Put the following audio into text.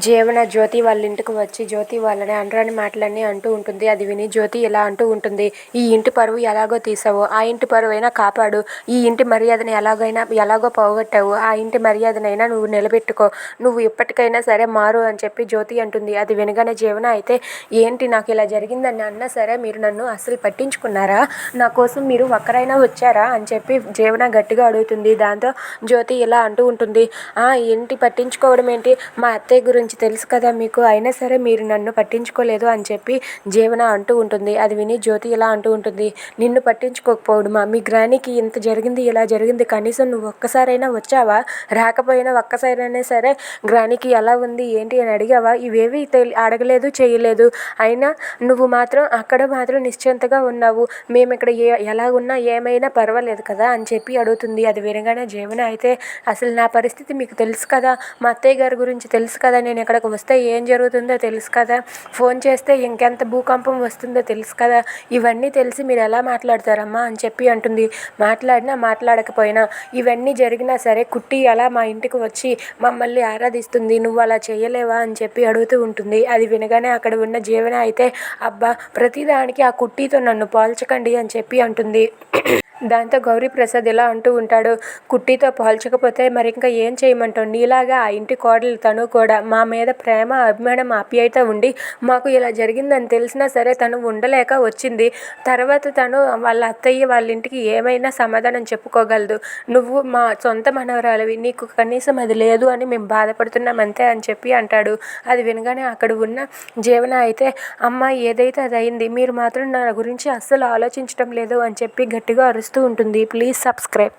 జీవన జ్యోతి వాళ్ళ ఇంటికి వచ్చి జ్యోతి వాళ్ళని అనరాని మాటలన్నీ అంటూ ఉంటుంది. అది విని జ్యోతి ఇలా అంటూ ఉంటుంది. ఈ ఇంటి పరువు ఎలాగో తీసావు? ఆ ఇంటి పరువైనా కాపాడు. ఈ ఇంటి మర్యాదను ఎలాగైనా ఎలాగో పోగొట్టావు. ఆ ఇంటి మర్యాదనైనా నువ్వు నిలబెట్టుకో. నువ్వు ఇప్పటికైనా సరే మారు అని చెప్పి జ్యోతి అంటుంది. అది వినగానే జీవన అయితే ఏంటి నాకు ఇలా జరిగిందని అన్నా సరే మీరు నన్ను అస్సలు పట్టించుకున్నారా? నా కోసం మీరు ఒక్కరైనా వచ్చారా? అని చెప్పి జీవన గట్టిగా అడుగుతుంది. దాంతో జ్యోతి ఇలా అంటూ ఉంటుంది ఆ ఏంటి పట్టించుకోవడం ఏంటి? మా అత్తయ్య గురించి తెలుసు కదా మీకు. అయినా సరే మీరు నన్ను పట్టించుకోలేదు అని చెప్పి జీవన అంటూ ఉంటుంది. అది విని జ్యోతి ఇలా అంటూ ఉంటుంది. నిన్ను పట్టించుకోకపోవడమా? మీ గ్రానికి ఇంత జరిగింది ఇలా జరిగింది. కనీసం నువ్వు ఒక్కసారైనా వచ్చావా? రాకపోయినా ఒక్కసారైనా సరే గ్రానికి ఎలా ఉంది ఏంటి అని అడిగావా? ఇవేవి తెలి అడగలేదు చేయలేదు. అయినా నువ్వు మాత్రం అక్కడ మాత్రం నిశ్చింతగా ఉన్నావు. మేము ఇక్కడ ఏ ఎలా ఉన్నా ఏమైనా పర్వాలేదు కదా అని చెప్పి అడుగుతుంది. అది వినగానే జీవన అయితే అసలు నా పరిస్థితి మీకు తెలుసు కదా? మా అత్తయ్య గారి గురించి తెలుసు కదా? నేను ఇక్కడికి వస్తే ఏం జరుగుతుందో తెలుసు కదా. ఫోన్ చేస్తే ఇంకెంత భూకంపం వస్తుందో తెలుసు కదా. ఇవన్నీ తెలిసి మీరు ఎలా మాట్లాడతారమ్మా అని చెప్పి అంటుంది. మాట్లాడినా మాట్లాడకపోయినా ఇవన్నీ జరిగినా సరే కుట్టి అలా మా ఇంటికి వచ్చి మమ్మల్ని ఆరాధిస్తుంది. నువ్వు అలా చేయలేవా అని చెప్పి అడుగుతూ ఉంటుంది. అది వినగానే అక్కడ ఉన్న జీవన అయితే అబ్బా ప్రతిదానికి ఆ కుట్టితో నన్ను పోల్చకండి అని చెప్పి అంటుంది. దాంతో గౌరీప్రసాద్ ఇలా అంటూ ఉంటాడు కుట్టితో పోల్చకపోతే మరి ఇంకా ఏం చేయమంటావు? నీలాగా ఆ ఇంటి కోడలు తను కూడా మా మీద ప్రేమ అభిమానం ఆప్యాయత ఉండి మాకు ఇలా జరిగిందని తెలిసినా సరే తను ఉండలేక వచ్చింది. తర్వాత తను వాళ్ళ అత్తయ్య వాళ్ళ ఇంటికి ఏమైనా సమాధానం చెప్పుకోగలదు. నువ్వు మా సొంత మనవరాలివి నీకు కనీసం అది లేదు అని మేము బాధపడుతున్నాం అంతే అని చెప్పి అంటాడు. అది వినగానే అక్కడ ఉన్న జీవన అయితే అమ్మ ఏదైతే అది అయింది మీరు మాత్రం నా గురించి అస్సలు ఆలోచించడం లేదు అని చెప్పి గట్టిగా అరుస్తూ ఉంటుంది. Please subscribe.